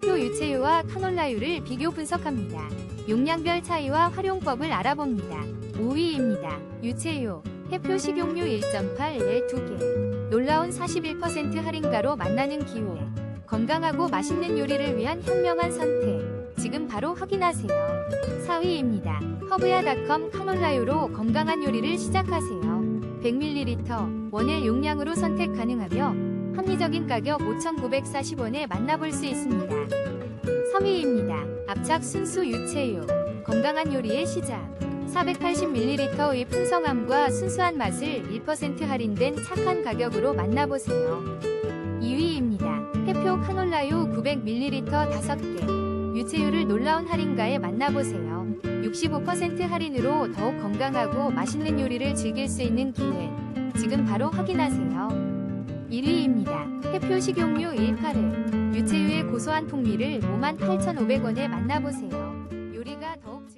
해표 유채유와 카놀라유를 비교 분석합니다. 용량별 차이와 활용법을 알아봅니다. 5위입니다. 유채유, 해표 식용유 1.8에 2개. 놀라운 41% 할인가로 만나는 기회. 건강하고 맛있는 요리를 위한 현명한 선택. 지금 바로 확인하세요. 4위입니다. 허브야닷컴 카놀라유로 건강한 요리를 시작하세요. 100ml 원액 용량으로 선택 가능하며 합리적인 가격 5,940원에 만나볼 수 있습니다. 3위입니다. 압착 순수 유채유. 건강한 요리의 시작. 480ml의 풍성함과 순수한 맛을 1% 할인된 착한 가격으로 만나보세요. 2위입니다. 해표 카놀라유 900ml 5개. 유채유를 놀라운 할인가에 만나보세요. 65% 할인으로 더욱 건강하고 맛있는 요리를 즐길 수 있는 기회. 지금 바로 확인하세요. 1위입니다. 해표 식용유 18회. 유채유의 고소한 풍미를 58,500원에 만나보세요. 요리가 더욱